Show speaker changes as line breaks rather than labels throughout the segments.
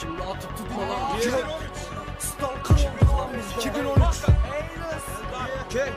Şimdi atıp tutma lan.
2013 Stalker olduk lan biz de 2013 Okey.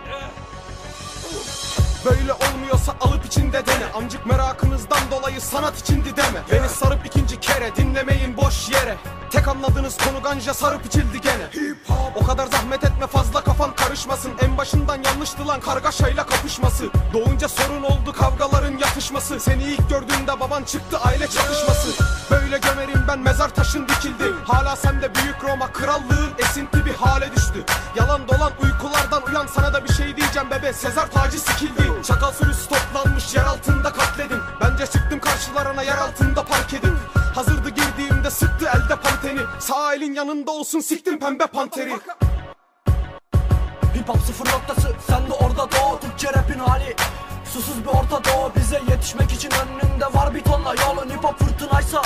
Böyle olmuyorsa alıp içinde dene Amcık merakınızdan dolayı sanat içindi deme. Beni sarıp ikinci kere dinlemeyin boş yere. Tek anladığınız konu ganja sarıp içildi gene. O kadar zahmet etme fazla kafan karışmasın. En başından yanlıştı lan kargaşayla kapışması. Doğunca sorun oldu kavgaların yatışması. Seni ilk gördüğümde baban çıktı aile çatışması. Böyle gömerim ben mezar taşın dikildi. Hala sende büyük Roma krallığın esinti bir hale düştü. Yalan dolan uykulardan uyan sana da bir şey diyeceğim bebe. Sezar tacı sikildi. Çakal sürüsü toplanmış yer altında katledin. Bence çıktım karşılarına yer altında park edin. Hazırdı girdiğimde sıktı elde panteni. Sağ elin yanında olsun siktim pembe panteri
Hip hop sıfır noktası. Sen de orada doğ Türkçe rapin hali. Susuz bir orta doğu Bize yetişmek için önünde var bir tonla Yolun. Hip hop fırtınaysa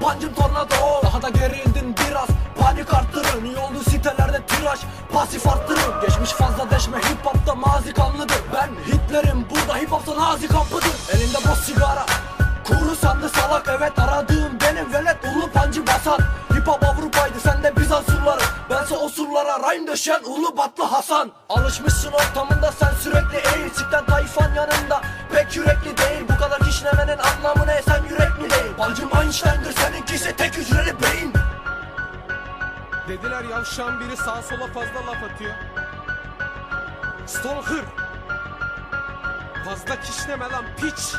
Pancım tornado. Daha da gerildin biraz Panik arttırın. İyi oldu sitelerde tiraj Pasif arttırın. Geçmiş fazla deşme hip hopta mazi kanlıdır. Ben Hitler'im burada hip hopta nazi kampıdır. Elinde boş sigara Bense o surlara rhyme döşen ulu batlı Hasan. Alışmışsın ortamında sen sürekli eğil. Sikten tayfan yanında pek yürekli değil. Bu kadar kişnemenin anlamı ne? Sen yürek mi değil. Pancım Einstein'dır seninkisi tek hücreli beyin.
Dediler yavşan biri sağa sola fazla laf atıyor. Stalker. Fazla kişneme lan piç